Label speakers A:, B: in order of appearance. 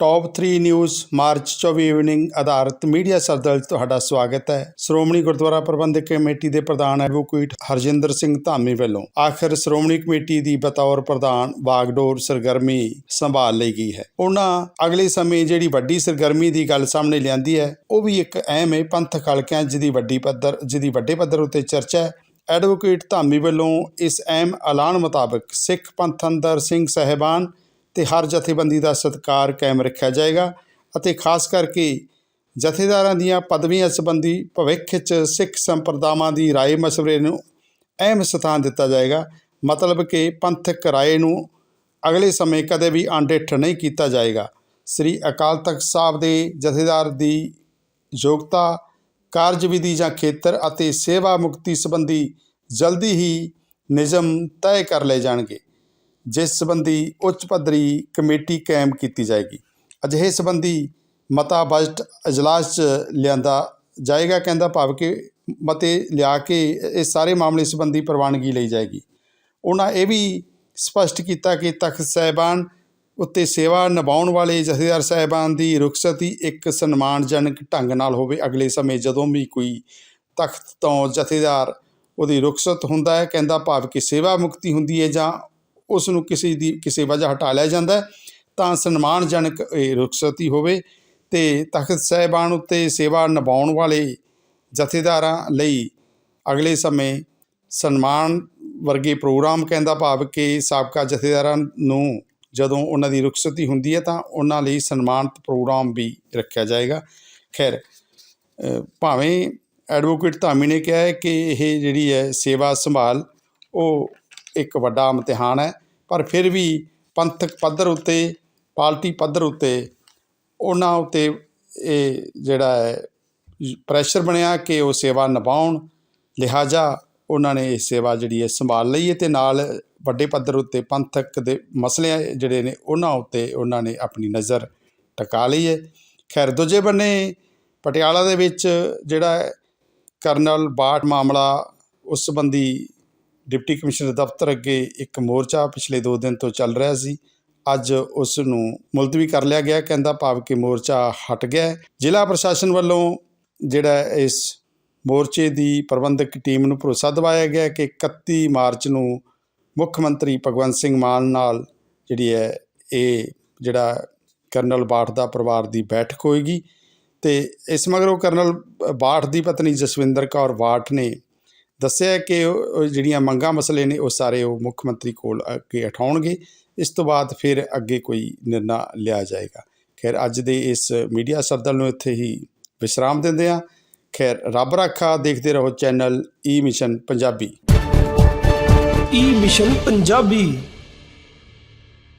A: Top 3 news March 24 evening ਆਧਾਰਿਤ media Sardal 'ਚ ਤੁਹਾਡਾ ਸਵਾਗਤ ਹੈ। ਸ਼੍ਰੋਮਣੀ ਗੁਰਦੁਆਰਾ ਪ੍ਰਬੰਧਕ ਕਮੇਟੀ ਦੇ ਪ੍ਰਧਾਨ ਐਡਵੋਕੇਟ ਹਰਜਿੰਦਰ ਸਿੰਘ ਧਾਮੀ ਵੱਲੋਂ ਆਖਰ ਸ਼੍ਰੋਮਣੀ ਕਮੇਟੀ ਦੀ ਬਤੌਰ ਪ੍ਰਧਾਨ ਬਾਗਡੋਰ ਸਰਗਰਮੀ ਸੰਭਾਲ ਲਈ ਗਈ ਹੈ। ਉਹਨਾਂ ਅਗਲੇ ਸਮੇਂ ਜਿਹੜੀ ਵੱਡੀ ਸਰਗਰਮੀ ਦੀ ਗੱਲ ਸਾਹਮਣੇ ਲਿਆਂਦੀ ਹੈ, ਉਹ ਵੀ ਇੱਕ ਅਹਿਮ ਹੈ ਪੰਥਕ ਹਲਕਿਆਂ ਜਿਹਦੀ ਵੱਡੀ ਪੱਧਰ, ਜਿਹਦੀ ਵੱਡੇ ਪੱਧਰ ਉੱਤੇ ਚਰਚਾ ਹੈ। ਐਡਵੋਕੇਟ ਧਾਮੀ ਵੱਲੋਂ ਇਸ ਅਹਿਮ ਐਲਾਨ ਮੁਤਾਬਕ ਸਿੱਖ ਪੰਥ ਅੰਦਰ ਸਿੰਘ ਸਹਿਬਾਨ ਤੇ ਹਰ ਜਥੇਬੰਦੀ ਦਾ ਸਤਿਕਾਰ ਕਾਇਮ ਰੱਖਿਆ ਜਾਏਗਾ ਅਤੇ ਖਾਸ ਕਰਕੇ ਜਥੇਦਾਰਾਂ ਦੀਆਂ ਪਦਵੀਆਂ ਸੰਬੰਧੀ ਭਵਿੱਖ 'ਚ ਸਿੱਖ ਸੰਪਰਦਾਵਾਂ ਦੀ ਰਾਏ ਮਸ਼ਵਰੇ ਨੂੰ ਅਹਿਮ ਸਥਾਨ ਦਿੱਤਾ ਜਾਏਗਾ। ਮਤਲਬ ਕਿ ਪੰਥਕ ਰਾਏ ਨੂੰ ਅਗਲੇ ਸਮੇਂ ਕਦੇ ਵੀ ਅਣਡਿੱਠ ਨਹੀਂ ਕੀਤਾ ਜਾਏਗਾ। ਸ੍ਰੀ ਅਕਾਲ ਤਖਤ ਸਾਹਿਬ ਦੇ ਜਥੇਦਾਰ ਦੀ ਯੋਗਤਾ, ਕਾਰਜਵਿਧੀ ਜਾਂ ਖੇਤਰ ਅਤੇ ਸੇਵਾ ਮੁਕਤੀ ਸੰਬੰਧੀ ਜਲਦੀ ਹੀ ਨਿਯਮ ਤੈਅ ਕਰ ਲਏ ਜਾਣਗੇ। ਜਿਸ ਸੰਬੰਧੀ ਉੱਚ ਪੱਧਰੀ ਕਮੇਟੀ ਕਾਇਮ ਕੀਤੀ ਜਾਏਗੀ। ਅਜਿਹੇ ਸੰਬੰਧੀ ਮਤਾ ਬਜਟ ਅਜਲਾਸ 'ਚ ਲਿਆਂਦਾ ਜਾਏਗਾ, ਕਹਿੰਦਾ ਭਾਵ ਕਿ ਮਤੇ ਲਿਆ ਕੇ ਇਹ ਸਾਰੇ ਮਾਮਲੇ ਸੰਬੰਧੀ ਪ੍ਰਵਾਨਗੀ ਲਈ ਜਾਏਗੀ। ਉਹਨਾਂ ਇਹ ਵੀ ਸਪਸ਼ਟ ਕੀਤਾ ਕਿ ਤਖਤ ਸਾਹਿਬਾਨ ਉੱਤੇ ਸੇਵਾ ਨਿਭਾਉਣ ਵਾਲੇ ਜਥੇਦਾਰ ਸਾਹਿਬਾਨ ਦੀ ਰੁਖਸਤੀ ਇੱਕ ਸਨਮਾਨਜਨਕ ਢੰਗ ਨਾਲ ਹੋਵੇ, ਅਗਲੇ ਸਮੇਂ ਜਦੋਂ ਵੀ ਕੋਈ ਤਖਤ ਤੋਂ ਜਥੇਦਾਰ ਉਹਦੀ ਰੁਖਸਤ ਹੁੰਦਾ ਹੈ, ਕਹਿੰਦਾ ਭਾਵ ਕਿ ਸੇਵਾ ਮੁਕਤੀ ਹੁੰਦੀ ਹੈ ਜਾਂ ਉਸ ਨੂੰ ਕਿਸੇ ਦੀ, ਕਿਸੇ ਵਜ੍ਹਾ ਹਟਾ ਲਿਆ ਜਾਂਦਾ ਤਾਂ ਸਨਮਾਨਜਨਕ ਇਹ ਰੁਖਸਤੀ ਹੋਵੇ ਤੇ ਤਖਤ ਸਾਹਿਬਾਨ ਉੱਤੇ ਸੇਵਾ ਨਿਭਾਉਣ ਵਾਲੇ ਜਥੇਦਾਰਾਂ ਲਈ ਅਗਲੇ ਸਮੇਂ ਸਨਮਾਨ ਵਰਗੇ ਪ੍ਰੋਗਰਾਮ ਕਹਿੰਦਾ ਭਾਵ ਕਿ ਸਾਬਕਾ ਜਥੇਦਾਰਾਂ ਨੂੰ ਜਦੋਂ ਉਹਨਾਂ ਦੀ ਰੁਖਸਤੀ ਹੁੰਦੀ ਹੈ ਤਾਂ ਉਹਨਾਂ ਲਈ ਸਨਮਾਨਿਤ ਪ੍ਰੋਗਰਾਮ ਵੀ ਰੱਖਿਆ ਜਾਏਗਾ। ਖੈਰ ਭਾਵੇਂ ਐਡਵੋਕੇਟ ਧਾਮੀ ਨੇ ਕਿਹਾ ਹੈ ਕਿ ਇਹ ਜਿਹੜੀ ਹੈ ਸੇਵਾ ਸੰਭਾਲ, ਉਹ ਇੱਕ ਵੱਡਾ ਇਮਤਿਹਾਨ ਹੈ, ਪਰ ਫਿਰ ਵੀ ਪੰਥਕ ਪੱਧਰ ਉੱਤੇ ਪਾਰਟੀ ਪੱਧਰ ਉੱਤੇ ਉਹਨਾਂ ਉੱਤੇ ਇਹ ਜਿਹੜਾ ਹੈ ਪ੍ਰੈਸ਼ਰ ਬਣਿਆ ਕਿ ਉਹ ਸੇਵਾ ਨਿਭਾਉਣ। ਲਿਹਾਜ਼ਾ ਉਹਨਾਂ ਨੇ ਇਹ ਸੇਵਾ ਜਿਹੜੀ ਹੈ ਸੰਭਾਲ ਲਈ ਹੈ ਤੇ ਨਾਲ ਵੱਡੇ ਪੱਧਰ ਉੱਤੇ ਪੰਥਕ ਦੇ ਮਸਲੇ ਜਿਹੜੇ ਨੇ ਉਹਨਾਂ ਉੱਤੇ ਉਹਨਾਂ ਨੇ ਆਪਣੀ ਨਜ਼ਰ ਟਿਕਾ ਲਈ ਹੈ। ਖੈਰ, ਦੂਜੇ ਬੰਨੇ ਪਟਿਆਲਾ ਦੇ ਵਿੱਚ ਜਿਹੜਾ ਕਰਨਲ ਬਾਟ ਮਾਮਲਾ, ਉਸ ਸੰਬੰਧੀ ਡਿਪਟੀ ਕਮਿਸ਼ਨਰ ਦਫ਼ਤਰ ਅੱਗੇ ਇੱਕ ਮੋਰਚਾ ਪਿਛਲੇ 2 ਦਿਨ ਤੋਂ ਚੱਲ ਰਿਹਾ ਸੀ। ਅੱਜ ਉਸ ਨੂੰ ਮੁਲਤਵੀ ਕਰ ਲਿਆ ਗਿਆ, ਕਹਿੰਦਾ ਭਾਵ ਕਿ ਮੋਰਚਾ ਹਟ ਗਿਆ ਜ਼ਿਲ੍ਹਾ ਪ੍ਰਸ਼ਾਸਨ ਵੱਲੋਂ ਜਿਹੜਾ ਇਸ ਮੋਰਚੇ ਦੀ ਪ੍ਰਬੰਧਕ ਟੀਮ ਨੂੰ ਭਰੋਸਾ ਦਿਵਾਇਆ ਗਿਆ ਕਿ 31 ਮਾਰਚ ਨੂੰ ਮੁੱਖ ਮੰਤਰੀ ਭਗਵੰਤ ਸਿੰਘ ਮਾਨ ਨਾਲ ਜਿਹੜੀ ਹੈ ਇਹ ਜਿਹੜਾ ਕਰਨਲ ਬਾਠ ਦਾ ਪਰਿਵਾਰ ਦੀ ਬੈਠਕ ਹੋਏਗੀ। ਤੇ ਇਸ ਮਗਰੋਂ ਕਰਨਲ ਬਾਠ ਦੀ ਪਤਨੀ ਜਸਵਿੰਦਰ ਕੌਰ ਬਾਠ ਨੇ ਦੱਸਿਆ ਕਿ ਜਿਹੜੀਆਂ ਮੰਗਾਂ ਮਸਲੇ ਨੇ, ਉਹ ਸਾਰੇ ਉਹ ਮੁੱਖ ਮੰਤਰੀ ਕੋਲ ਅੱਗੇ ਉਠਾਉਣਗੇ। ਇਸ ਤੋਂ ਬਾਅਦ ਫਿਰ ਅੱਗੇ ਕੋਈ ਨਿਰਣਾ ਲਿਆ ਜਾਏਗਾ। ਖੈਰ, ਅੱਜ ਦੇ ਇਸ ਮੀਡੀਆ ਸਰਦਲ ਨੂੰ ਇੱਥੇ ਹੀ ਵਿਸਰਾਮ ਦਿੰਦੇ ਹਾਂ। ਖੈਰ, ਰੱਬ ਰੱਖਾ, ਦੇਖਦੇ ਰਹੋ channel e E mission Punjabi.
B: e E mission Punjabi.